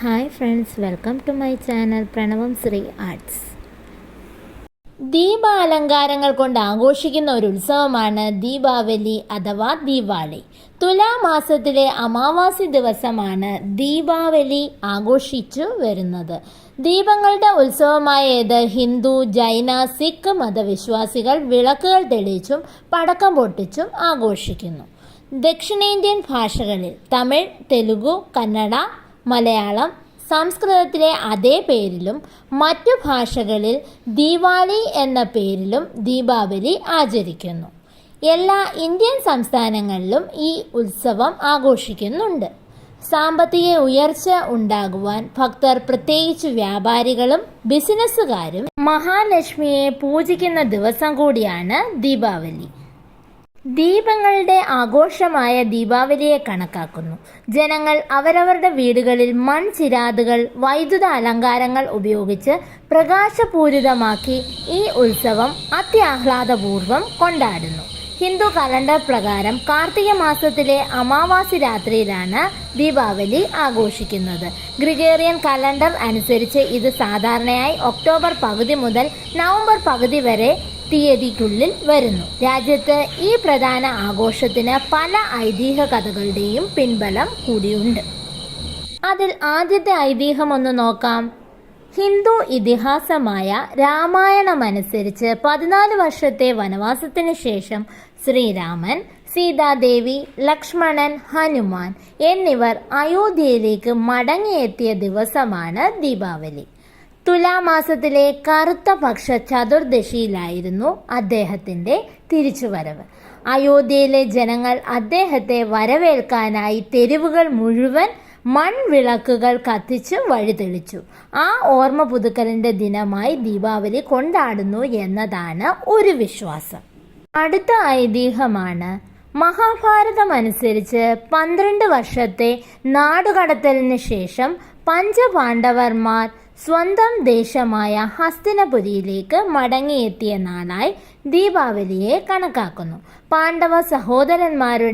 Hi friends welcome to my channel Pranavam Sree arts ദീപാലങ്കാരങ്ങൾ കൊണ്ട് ആഘോഷിക്കുന്ന ഒരു ഉത്സവമാണ് ദീപാവലി അഥവാ ദീപാവലി. തുലാമാസത്തിലെ അമാവാസി ദിവസമാണ് ദീപാവലി ആഘോഷിച്ചു വരുന്നത്. ദീപങ്ങളുടെ ഉത്സവമായ ഇത് ഹിന്ദു ജൈന സിഖ് മതവിശ്വാസികൾ വിളക്കുകൾ തെളിയിച്ചും പടക്കം പൊട്ടിച്ചും ആഘോഷിക്കുന്നു. ദക്ഷിണേന്ത്യൻ ഭാഷകളിൽ തമിഴ് തെലുഗു കന്നഡ മലയാളം സംസ്കൃതത്തിലെ അതേ പേരിലും മറ്റു ഭാഷകളിൽ ദീപാവലി എന്ന പേരിലും ദീപാവലി ആചരിക്കുന്നു. എല്ലാ ഇന്ത്യൻ സംസ്ഥാനങ്ങളിലും ഈ ഉത്സവം ആഘോഷിക്കുന്നുണ്ട്. സാമ്പത്തിക ഉയർച്ച ഉണ്ടാകുവാൻ ഭക്തർ പ്രത്യേകിച്ച് വ്യാപാരികളും ബിസിനസ്സുകാരും മഹാലക്ഷ്മിയെ പൂജിക്കുന്ന ദിവസം കൂടിയാണ് ദീപാവലി. ദീപങ്ങളുടെ ആഘോഷമായ ദീപാവലിയെ കണക്കാക്കുന്നു. ജനങ്ങൾ അവരവരുടെ വീടുകളിൽ മൺചിരാതുകൾ വൈദ്യുത അലങ്കാരങ്ങൾ ഉപയോഗിച്ച് പ്രകാശപൂരിതമാക്കി ഈ ഉത്സവം അത്യാഹ്ലാദപൂർവം കൊണ്ടാടുന്നു. ഹിന്ദു കലണ്ടർ പ്രകാരം കാർത്തിക മാസത്തിലെ അമാവാസി രാത്രിയിലാണ് ദീപാവലി ആഘോഷിക്കുന്നത്. ഗ്രിഗേറിയൻ കലണ്ടർ അനുസരിച്ച് ഇത് സാധാരണയായി ഒക്ടോബർ പകുതി മുതൽ നവംബർ പകുതി വരെ തീയതിക്കുള്ളിൽ വരുന്നു. രാജ്യത്ത് ഈ പ്രധാന ആഘോഷത്തിന് പല ഐതിഹ്യ കഥകളുടെയും പിൻബലം കൂടിയുണ്ട്. അതിൽ ആദ്യത്തെ ഐതിഹ്യം ഒന്ന് നോക്കാം. ഹിന്ദു ഇതിഹാസമായ രാമായണമനുസരിച്ച് പതിനാല് വർഷത്തെ വനവാസത്തിന് ശേഷം ശ്രീരാമൻ സീതാദേവി ലക്ഷ്മണൻ ഹനുമാൻ എന്നിവർ അയോധ്യയിലേക്ക് മടങ്ങിയെത്തിയ ദിവസമാണ് ദീപാവലി. തുലാമാസത്തിലെ കറുത്ത പക്ഷ ചതുർദശിയിലായിരുന്നു അദ്ദേഹത്തിന്റെ തിരിച്ചുവരവ്. അയോധ്യയിലെ ജനങ്ങൾ അദ്ദേഹത്തെ വരവേൽക്കാനായി തെരുവുകൾ മുഴുവൻ മൺവിളക്കുകൾ കത്തിച്ച് വഴിതെളിച്ചു. ആ ഓർമ്മ പുതുക്കലിന്റെ ദിനമായി ദീപാവലി കൊണ്ടാടുന്നു എന്നതാണ് ഒരു വിശ്വാസം. അടുത്ത ഐതിഹ്യമാണ് മഹാഭാരതം അനുസരിച്ച് പന്ത്രണ്ട് വർഷത്തെ നാടുകടത്തലിന് ശേഷം പഞ്ചപാണ്ഡവർമാർ സ്വന്തം ദേശമായ ഹസ്തിനപുരിയിലേക്ക് മടങ്ങിയെത്തിയ നാളായി ദീപാവലിയെ കണക്കാക്കുന്നു. പാണ്ഡവ സഹോദരന്മാരു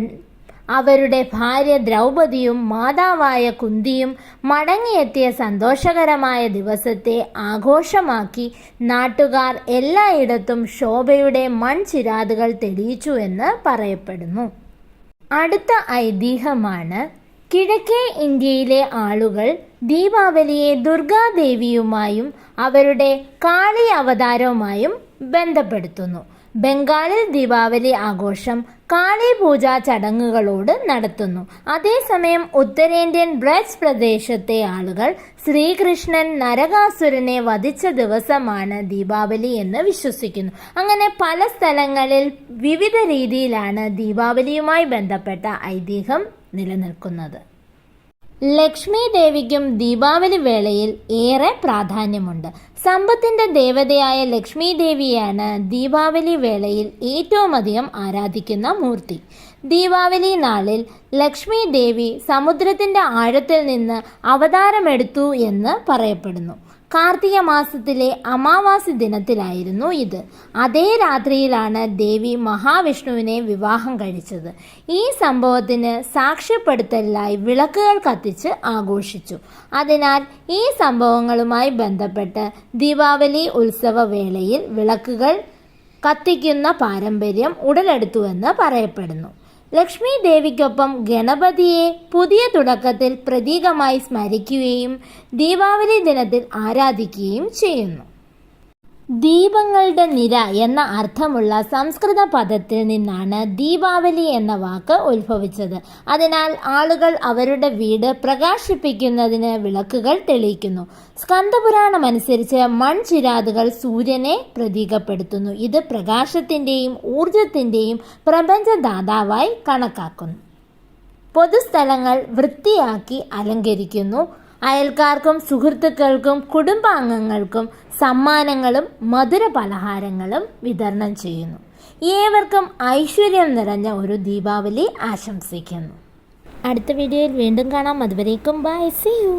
അവരുടെ ഭാര്യ ദ്രൗപദിയും മാതാവായ കുന്തിയും മടങ്ങിയെത്തിയ സന്തോഷകരമായ ദിവസത്തെ ആഘോഷമാക്കി നാട്ടുകാർ എല്ലായിടത്തും ശോഭയുടെ മൺചിരാതുകൾ തെളിയിച്ചു എന്ന് പറയപ്പെടുന്നു. അടുത്ത ഐതിഹ്യമാണ് കിഴക്കേ ഇന്ത്യയിലെ ആളുകൾ ദീപാവലിയെ ദുർഗാദേവിയുമായും അവരുടെ കാളി അവതാരവുമായും ബന്ധപ്പെടുത്തുന്നു. ബംഗാളിൽ ദീപാവലി ആഘോഷം കാളി പൂജാ ചടങ്ങുകളോട് നടത്തുന്നു. അതേസമയം ഉത്തരേന്ത്യൻ ബ്രജ് പ്രദേശത്തെ ആളുകൾ ശ്രീകൃഷ്ണൻ നരകാസുരനെ വധിച്ച ദിവസമാണ് ദീപാവലി എന്ന് വിശ്വസിക്കുന്നു. അങ്ങനെ പല സ്ഥലങ്ങളിൽ വിവിധ രീതിയിലാണ് ദീപാവലിയുമായി ബന്ധപ്പെട്ട ഐതിഹ്യം നിലനിൽക്കുന്നത്. ലക്ഷ്മി ദേവിക്കും ദീപാവലി വേളയിൽ ഏറെ പ്രാധാന്യമുണ്ട്. സമ്പത്തിന്റെ ദേവതയായ ലക്ഷ്മി ദേവിയാണ് ദീപാവലി വേളയിൽ ഏറ്റവും അധികം ആരാധിക്കുന്ന മൂർത്തി. ദീപാവലി നാളിൽ ലക്ഷ്മി ദേവി സമുദ്രത്തിന്റെ ആഴത്തിൽ നിന്ന് അവതാരമെടുത്തു എന്ന് പറയപ്പെടുന്നു. കാർത്തിക മാസത്തിലെ അമാവാസി ദിനത്തിലായിരുന്നു ഇത്. അതേ രാത്രിയിലാണ് ദേവി മഹാവിഷ്ണുവിനെ വിവാഹം കഴിച്ചത്. ഈ സംഭവത്തിന് സാക്ഷ്യപ്പെടുത്തലായി വിളക്കുകൾ കത്തിച്ച് ആഘോഷിച്ചു. അതിനാൽ ഈ സംഭവങ്ങളുമായി ബന്ധപ്പെട്ട് ദീപാവലി ഉത്സവ വേളയിൽ വിളക്കുകൾ കത്തിക്കുന്ന പാരമ്പര്യം ഉടലെടുത്തുവെന്ന് പറയപ്പെടുന്നു. ലക്ഷ്മി ദേവിക്കൊപ്പം ഗണപതിയെ പുതിയ തുടക്കത്തിൽ പ്രതീകമായി സ്മരിക്കുകയും ദീപാവലി ദിനത്തിൽ ആരാധിക്കുകയും ചെയ്യുന്നു. ദീപങ്ങളുടെ നിര എന്ന അർത്ഥമുള്ള സംസ്കൃത പദത്തിൽ നിന്നാണ് ദീപാവലി എന്ന വാക്ക് ഉത്ഭവിച്ചത്. അതിനാൽ ആളുകൾ അവരുടെ വീട് പ്രകാശിപ്പിക്കുന്നതിന് വിളക്കുകൾ തെളിയിക്കുന്നു. സ്കന്ദപുരാണം അനുസരിച്ച് മൺചിരാതുകൾ സൂര്യനെ പ്രതീകപ്പെടുത്തുന്നു. ഇത് പ്രകാശത്തിന്റെയും ഊർജത്തിന്റെയും പ്രപഞ്ചദാതാവായി കണക്കാക്കുന്നു. പൊതുസ്ഥലങ്ങൾ വൃത്തിയാക്കി അലങ്കരിക്കുന്നു. അയൽക്കാർക്കും സുഹൃത്തുക്കൾക്കും കുടുംബാംഗങ്ങൾക്കും സമ്മാനങ്ങളും മധുര പലഹാരങ്ങളും വിതരണം ചെയ്യുന്നു. ഏവർക്കും ഐശ്വര്യം നിറഞ്ഞ ഒരു ദീപാവലി ആശംസിക്കുന്നു. അടുത്ത വീഡിയോയിൽ വീണ്ടും കാണാം. അതുവരേക്കും ബൈ. C U